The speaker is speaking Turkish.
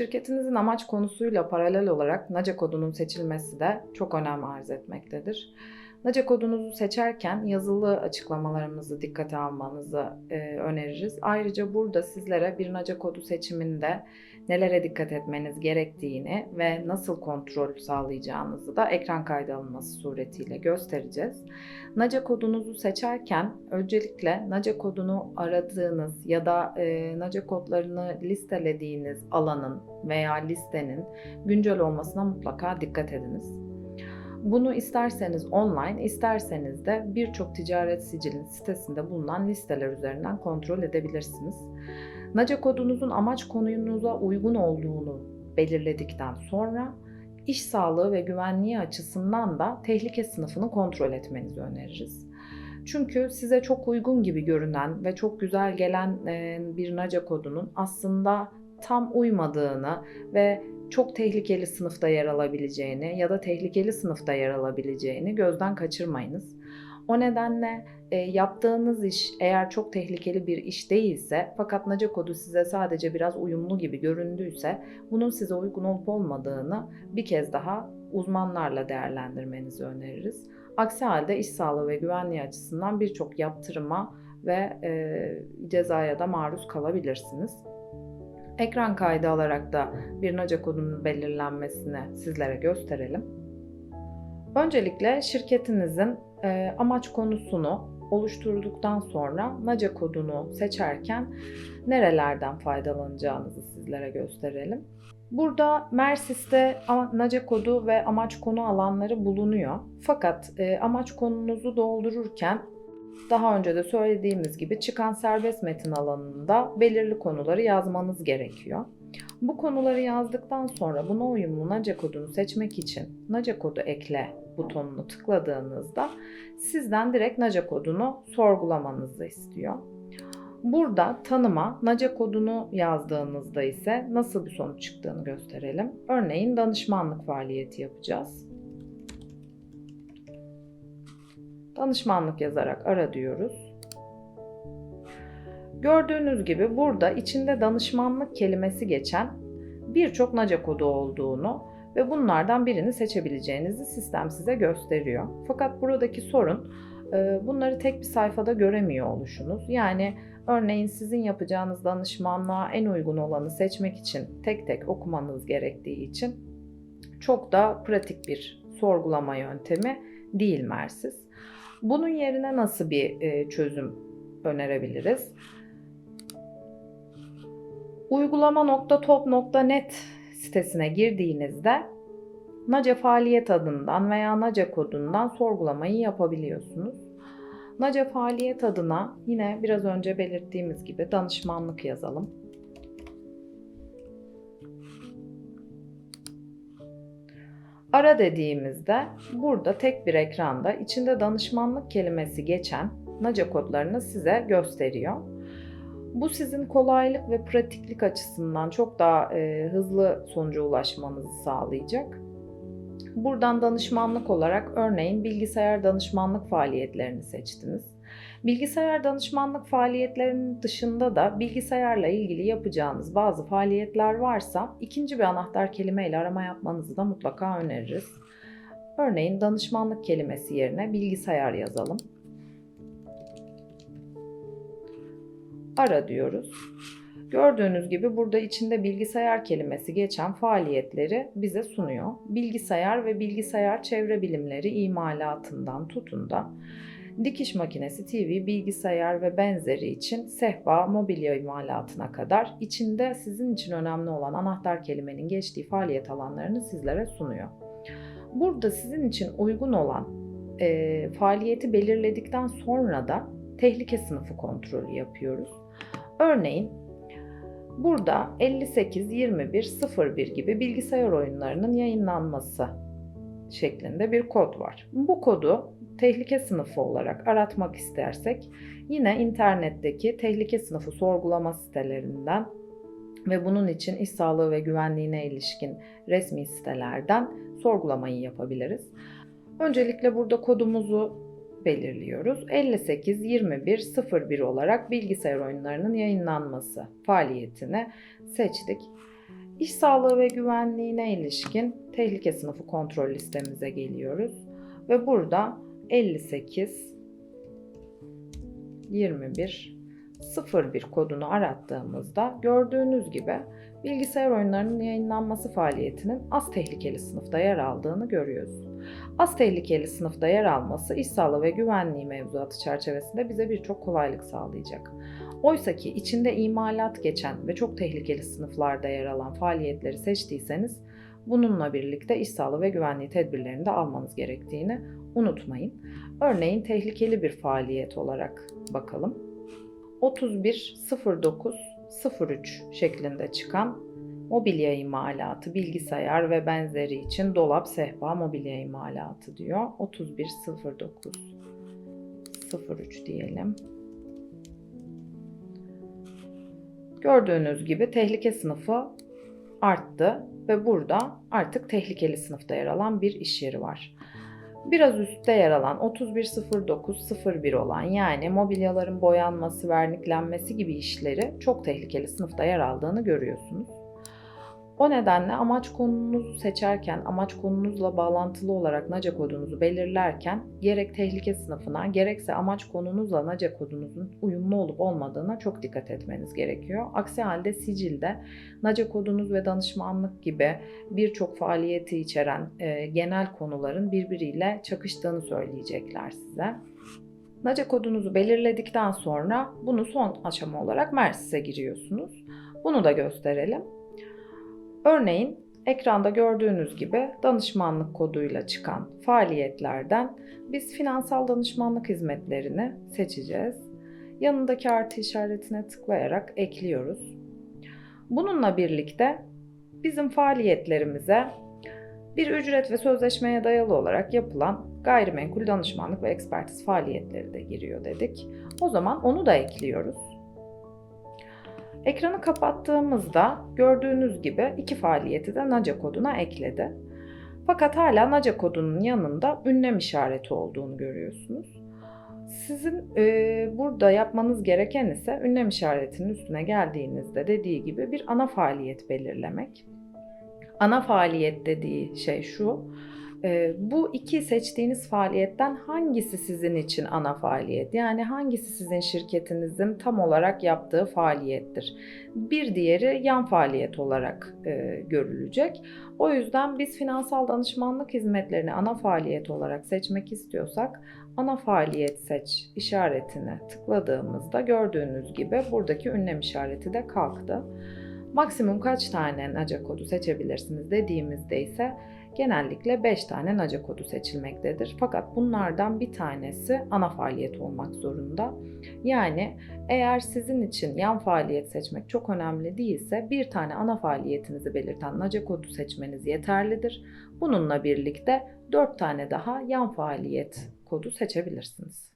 Şirketinizin amaç konusuyla paralel olarak NACE kodunun seçilmesi de çok önem arz etmektedir. NACE kodunuzu seçerken yazılı açıklamalarımızı dikkate almanızı e, öneririz. Ayrıca burada sizlere bir NACE kodu seçiminde nelere dikkat etmeniz gerektiğini ve nasıl kontrol sağlayacağınızı da ekran kaydı alınması suretiyle göstereceğiz. NACE kodunuzu seçerken öncelikle NACE kodunu aradığınız ya da e, NACE kodlarını listelediğiniz alanın veya listenin güncel olmasına mutlaka dikkat ediniz. Bunu isterseniz online, isterseniz de birçok ticaret sicilin sitesinde bulunan listeler üzerinden kontrol edebilirsiniz. NACE kodunuzun amaç konunuza uygun olduğunu belirledikten sonra iş sağlığı ve güvenliği açısından da tehlike sınıfını kontrol etmenizi öneririz. Çünkü size çok uygun gibi görünen ve çok güzel gelen bir NACE kodunun aslında tam uymadığını ve çok tehlikeli sınıfta yer alabileceğini ya da tehlikeli sınıfta yer alabileceğini gözden kaçırmayınız. O nedenle e, yaptığınız iş eğer çok tehlikeli bir iş değilse fakat NACE kodu size sadece biraz uyumlu gibi göründüyse bunun size uygun olup olmadığını bir kez daha uzmanlarla değerlendirmenizi öneririz. Aksi halde iş sağlığı ve güvenliği açısından birçok yaptırıma ve e, cezaya da maruz kalabilirsiniz. Ekran kaydı alarak da bir NACE kodunun belirlenmesini sizlere gösterelim. Öncelikle şirketinizin e, amaç konusunu oluşturduktan sonra NACE kodunu seçerken nerelerden faydalanacağınızı sizlere gösterelim. Burada Mersis'te NACE kodu ve amaç konu alanları bulunuyor. Fakat e, amaç konunuzu doldururken daha önce de söylediğimiz gibi çıkan serbest metin alanında belirli konuları yazmanız gerekiyor. Bu konuları yazdıktan sonra buna uyumlu NACE kodunu seçmek için NACE kodu ekle butonunu tıkladığınızda sizden direkt NACE kodunu sorgulamanızı istiyor. Burada tanıma NACE kodunu yazdığınızda ise nasıl bir sonuç çıktığını gösterelim. Örneğin danışmanlık faaliyeti yapacağız. Danışmanlık yazarak ara diyoruz. Gördüğünüz gibi burada içinde danışmanlık kelimesi geçen birçok NACE kodu olduğunu ve bunlardan birini seçebileceğinizi sistem size gösteriyor. Fakat buradaki sorun e, bunları tek bir sayfada göremiyor oluşunuz. Yani örneğin sizin yapacağınız danışmanlığa en uygun olanı seçmek için tek tek okumanız gerektiği için çok da pratik bir sorgulama yöntemi değil Mersiz. Bunun yerine nasıl bir e, çözüm önerebiliriz? Uygulama.top.net sitesine girdiğinizde NACE faaliyet adından veya NACE kodundan sorgulamayı yapabiliyorsunuz. NACE faaliyet adına yine biraz önce belirttiğimiz gibi danışmanlık yazalım. Ara dediğimizde burada tek bir ekranda içinde danışmanlık kelimesi geçen NACE kodlarını size gösteriyor. Bu sizin kolaylık ve pratiklik açısından çok daha e, hızlı sonuca ulaşmanızı sağlayacak. Buradan danışmanlık olarak örneğin bilgisayar danışmanlık faaliyetlerini seçtiniz. Bilgisayar danışmanlık faaliyetlerinin dışında da bilgisayarla ilgili yapacağınız bazı faaliyetler varsa ikinci bir anahtar kelimeyle arama yapmanızı da mutlaka öneririz. Örneğin danışmanlık kelimesi yerine bilgisayar yazalım. Ara diyoruz. Gördüğünüz gibi burada içinde bilgisayar kelimesi geçen faaliyetleri bize sunuyor. Bilgisayar ve bilgisayar çevre bilimleri imalatından tutun da dikiş makinesi, TV, bilgisayar ve benzeri için sehpa, mobilya imalatına kadar içinde sizin için önemli olan anahtar kelimenin geçtiği faaliyet alanlarını sizlere sunuyor. Burada sizin için uygun olan e, faaliyeti belirledikten sonra da tehlike sınıfı kontrolü yapıyoruz. Örneğin burada 58 21 01 gibi bilgisayar oyunlarının yayınlanması şeklinde bir kod var. Bu kodu tehlike sınıfı olarak aratmak istersek yine internetteki tehlike sınıfı sorgulama sitelerinden ve bunun için iş sağlığı ve güvenliğine ilişkin resmi sitelerden sorgulamayı yapabiliriz. Öncelikle burada kodumuzu belirliyoruz. 58 21 01 olarak bilgisayar oyunlarının yayınlanması faaliyetini seçtik. İş sağlığı ve güvenliğine ilişkin tehlike sınıfı kontrol listemize geliyoruz. Ve burada 58 21 01 kodunu arattığımızda gördüğünüz gibi bilgisayar oyunlarının yayınlanması faaliyetinin az tehlikeli sınıfta yer aldığını görüyoruz. Az tehlikeli sınıfta yer alması iş sağlığı ve güvenliği mevzuatı çerçevesinde bize birçok kolaylık sağlayacak. Oysa ki içinde imalat geçen ve çok tehlikeli sınıflarda yer alan faaliyetleri seçtiyseniz bununla birlikte iş sağlığı ve güvenliği tedbirlerini de almanız gerektiğini unutmayın. Örneğin tehlikeli bir faaliyet olarak bakalım. 310903 şeklinde çıkan mobilya imalatı, bilgisayar ve benzeri için dolap, sehpa, mobilya imalatı diyor. 310903 diyelim. Gördüğünüz gibi tehlike sınıfı arttı ve burada artık tehlikeli sınıfta yer alan bir iş yeri var. Biraz üstte yer alan 310901 olan yani mobilyaların boyanması, verniklenmesi gibi işleri çok tehlikeli sınıfta yer aldığını görüyorsunuz. O nedenle amaç konunuzu seçerken, amaç konunuzla bağlantılı olarak NACA kodunuzu belirlerken gerek tehlike sınıfına gerekse amaç konunuzla NACA kodunuzun uyumlu olup olmadığına çok dikkat etmeniz gerekiyor. Aksi halde sicilde NACA kodunuz ve danışmanlık gibi birçok faaliyeti içeren e, genel konuların birbiriyle çakıştığını söyleyecekler size. NACA kodunuzu belirledikten sonra bunu son aşama olarak MERSIS'e giriyorsunuz. Bunu da gösterelim. Örneğin ekranda gördüğünüz gibi danışmanlık koduyla çıkan faaliyetlerden biz finansal danışmanlık hizmetlerini seçeceğiz. Yanındaki artı işaretine tıklayarak ekliyoruz. Bununla birlikte bizim faaliyetlerimize bir ücret ve sözleşmeye dayalı olarak yapılan gayrimenkul danışmanlık ve ekspertiz faaliyetleri de giriyor dedik. O zaman onu da ekliyoruz. Ekranı kapattığımızda gördüğünüz gibi iki faaliyeti de NACA koduna ekledi. Fakat hala NACA kodunun yanında ünlem işareti olduğunu görüyorsunuz. Sizin e, burada yapmanız gereken ise ünlem işaretinin üstüne geldiğinizde dediği gibi bir ana faaliyet belirlemek. Ana faaliyet dediği şey şu, bu iki seçtiğiniz faaliyetten hangisi sizin için ana faaliyet? Yani hangisi sizin şirketinizin tam olarak yaptığı faaliyettir? Bir diğeri yan faaliyet olarak görülecek. O yüzden biz finansal danışmanlık hizmetlerini ana faaliyet olarak seçmek istiyorsak ana faaliyet seç işaretine tıkladığımızda gördüğünüz gibi buradaki ünlem işareti de kalktı. Maksimum kaç tane NACA kodu seçebilirsiniz dediğimizde ise genellikle 5 tane NACA kodu seçilmektedir. Fakat bunlardan bir tanesi ana faaliyet olmak zorunda. Yani eğer sizin için yan faaliyet seçmek çok önemli değilse bir tane ana faaliyetinizi belirten NACA kodu seçmeniz yeterlidir. Bununla birlikte 4 tane daha yan faaliyet kodu seçebilirsiniz.